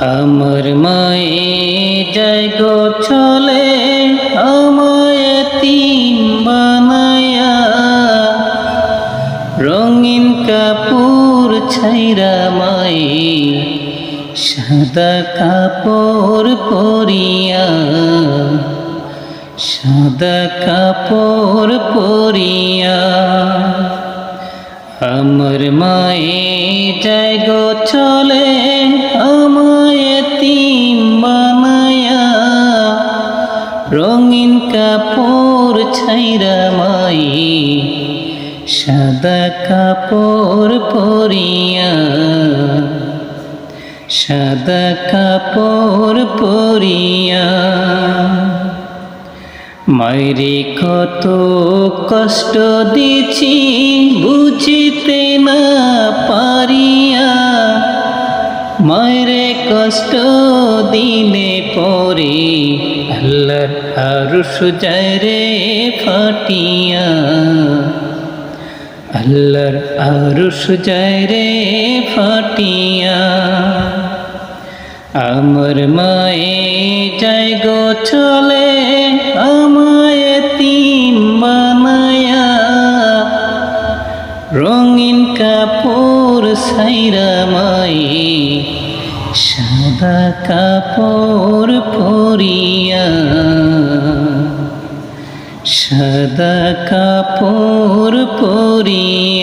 আমার মায়ে যায় গো চলে, আমায় তিন বানায়া। রঙিন কাপড় ছাইরা মায়ে সাদা কাপড় পরিয়া। সাদা কাপড় পরিয়া। আমার মায়ে যায় গো চলে রঙিন কাপড় ছাইরা সাদা কাপড় পরিয়া, সাদা কাপড় পরিয়া। মায়েরে কত কষ্ট দিছি বুঝিতে না পারিয়া মায়েরে কষ্ট দিলে পরে আল্লাহর আরুষ যায় রে ফাটিয়া। আল্লাহর আরুষ যায় রে ফাটিয়া। আমার মায়ে যাই গো চলে, আমায় তিন বানায়া। রঙিন কাপড় সাইরা মায়ে সাদা কাপড় পরিয়া সাদা কাপড় পরিয়া